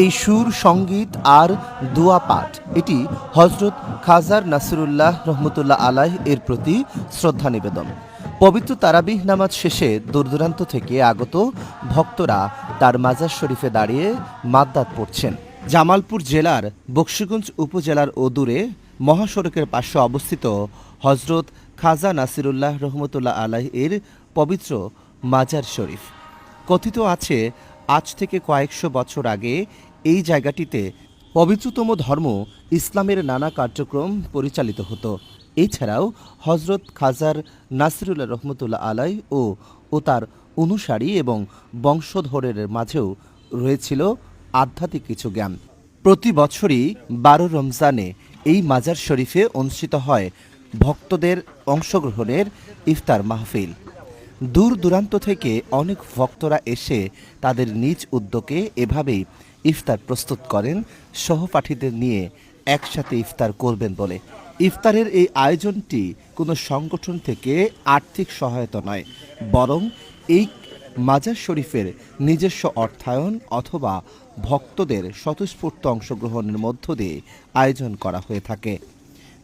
এই সুর সংগীত আর দোয়া পাঠ, এটি হজরত খাজার নাসিরুল্লাহ রহমতুল্লাহ আলাহ এর প্রতি শ্রদ্ধা নিবেদন। পবিত্র তারাবিহ নামাজ শেষে দূরদূরান্ত থেকে আগত ভক্তরা তার মাজার শরীফে দাঁড়িয়ে মাদ্দাত পড়ছেন। জামালপুর জেলার বক্সিগঞ্জ উপজেলার অদূরে মহাসড়কের পাশে অবস্থিত হজরত খাজা নাসিরুল্লাহ রহমতুল্লাহ আলাহ এর পবিত্র মাজার শরীফ। কথিত আছে আজ থেকে কয়েকশো বছর আগে এই জায়গাটিতে পবিত্রতম ধর্ম ইসলামের নানা কার্যক্রম পরিচালিত হতো। এছাড়াও হজরত খাজার নাসিরুল্লাহ রহমতুল্লাহ আলাই ও ও তার অনুসারী এবং বংশধরের মাঝেও রয়েছিল আধ্যাত্মিক কিছু জ্ঞান। প্রতি বছরই বারো রমজানে এই মাজার শরীফে অনুষ্ঠিত হয় ভক্তদের অংশগ্রহণের ইফতার মাহফিল। দূর দূরান্ত থেকে অনেক ভক্তরা এসে তাদের নিজ উদ্যোগে এভাবেই ইফতার প্রস্তুত করেন, সহপাঠীদের নিয়ে একসাথে ইফতার করবেন বলে। ইফতারের এই আয়োজনটি কোনো সংগঠন থেকে আর্থিক সহায়তা নয়, বরং এই মাজার শরীফের নিজস্ব অর্থায়ন অথবা ভক্তদের স্বতঃস্ফূর্ত অংশগ্রহণের মধ্য দিয়ে আয়োজন করা হয়ে থাকে।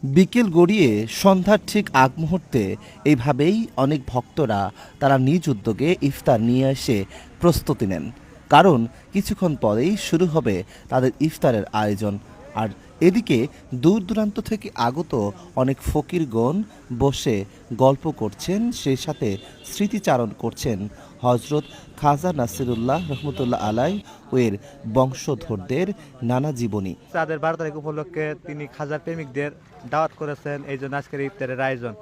বিকেল গড়িয়ে সন্ধ্যার ঠিক আগ মুহূর্তে এইভাবেই অনেক ভক্তরা তারা নিজ উদ্যোগে ইফতার নিয়ে এসে প্রস্তুতি নেন। কারণ কিছুক্ষণ পরেই শুরু হবে তাদের ইফতারের আয়োজন। আর এদিকে দূর দূরান্ত থেকে আগত অনেক ফকিরগণ বসে গল্প করছেন সেই সাথে স্মৃতিচারণ করছেন। হজরত খাজা নাসিরুল্লাহ রহমতুল্লাহ আলাই ও এর বংশধরদের নানা জীবনী। তাদের বারো তারিখ উপলক্ষে তিনি খাজার প্রেমিকদের দাওয়াত করেছেন এই জন্য আজকের ইফতারের আয়োজন।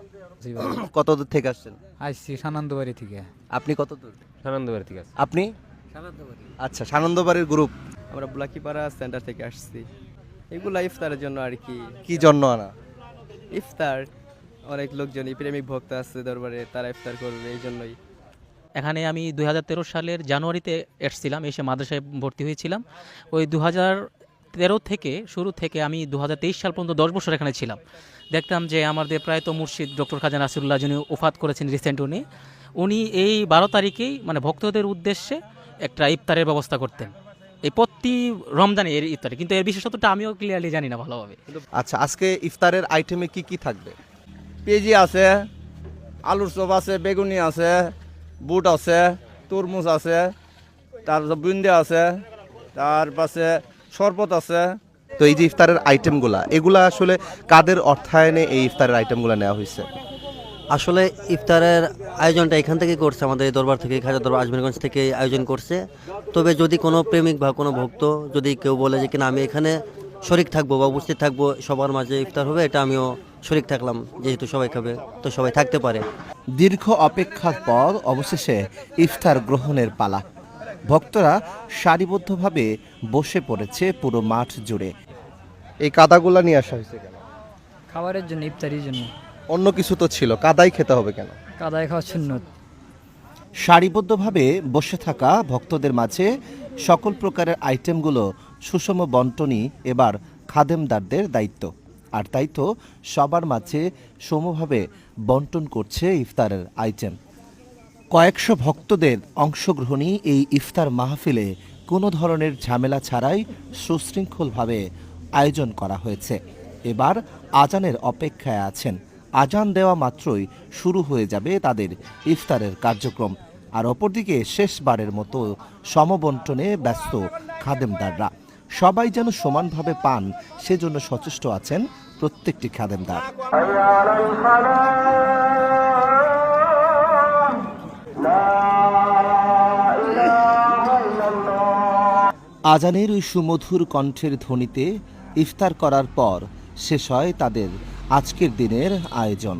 কত দূর থেকে আসছেন? আসছি সানন্দবাড়ি থেকে। আপনি কত দূর সানন্দবাড়ি থেকে আপনি? আচ্ছা সানন্দবাড়ির গ্রুপ আমরা বুলাকিপাড়া সেন্টার থেকে আসছি। এগুলা ইফতারের জন্য আর কি। কি জন্য আনা? ইফতার অনেক লোকজনই প্রেমিক ভক্ত আছে দরবারে তারা ইফতার করবে এই জন্যই। এখানে আমি দু হাজার তেরো সালের জানুয়ারিতে এসেছিলাম এসে মাদ্রাসায় ভর্তি হয়েছিলাম। ওই দু তেরো থেকে শুরু থেকে আমি দু হাজার তেইশ সাল পর্যন্ত দশ বছর এখানে ছিলাম। দেখতাম যে আমাদের প্রায় তো মুর্শিদ ডক্টর খাজা নাসিরুল্লাহ যিনি ওফাত করেছেন রিসেন্ট উনি উনি এই বারো তারিখেই মানে ভক্তদের উদ্দেশ্যে একটা ইফতারের ব্যবস্থা করতেন। এই প্রতি রমজানে এর ইফতারে, কিন্তু এর বিশেষত্বটা আমিও ক্লিয়ারলি জানি না ভালোভাবে। আচ্ছা আজকে ইফতারের আইটেমে কি কি থাকবে? পেঁয়াজি আছে, আলুর চপ আছে, বেগুনি আছে, বুট আছে, তরমুজ আছে তারপর বুন্দে আছে, তার পাশে শরবত আছে। তো এই যে ইফতারের আইটেমগুলা এগুলা আসলে কাদের অর্থায়নে এই ইফতারের আইটেমগুলো নেওয়া হয়েছে? আসলে ইফতারের আয়োজনটা এখান থেকে করছে আমাদের এই দরবার থেকে খাজা দরবার আজমেরগঞ্জ থেকে আয়োজন করছে। তবে যদি কোনো প্রেমিক বা কোনো ভক্ত যদি কেউ বলে যে কিনা আমি এখানে শরিক থাকব বা উপস্থিত থাকব সবার মাঝে ইফতার হবে এটা আমিও শরিক থাকলাম যেহেতু সবাই খাবে তো সবাই থাকতে পারে। দীর্ঘ অপেক্ষার পর অবশেষে ইফতার গ্রহণের পালা। ভক্তরা সারিবদ্ধভাবে বসে পড়েছে পুরো মাঠ জুড়ে। এই কাদাগুলা নিয়ে আসা হয়েছে খাবারের জন্য ইফতারির জন্য। অন্য কিছু তো ছিল কাদাই খেতে হবে কেন? কাদায় খাওয়া সুন্নত। সারিবদ্ধভাবে বসে থাকা ভক্তদের মাঝে সকল প্রকারের আইটেমগুলো সুষম বন্টনই এবার খাদেমদারদের দায়িত্ব। আর তাই তো সবার মাঝে সমভাবে বন্টন করছে ইফতারের আইটেম। কয়েকশো ভক্তদের অংশগ্রহণই এই ইফতার মাহফিলে কোনো ধরনের ঝামেলা ছাড়াই সুশৃঙ্খলভাবে আয়োজন করা হয়েছে। এবার আজানের অপেক্ষায় আছেন আজান দেওয়া মাত্রই শুরু হয়ে যাবে তাদের ইফতারের কার্যক্রম। আর অপরদিকে শেষবারের মতো সমবন্টনে ব্যস্ত খাদেমদাররা। সবাই যেন সমানভাবে পান, সেজন্য সচেষ্ট আছেন প্রত্যেকটি খাদেমদার। আজানের ওই সুমধুর কণ্ঠের ধ্বনিতে ইফতার করার পর শেষ হয় তাদের আজকের দিনের আয়োজন।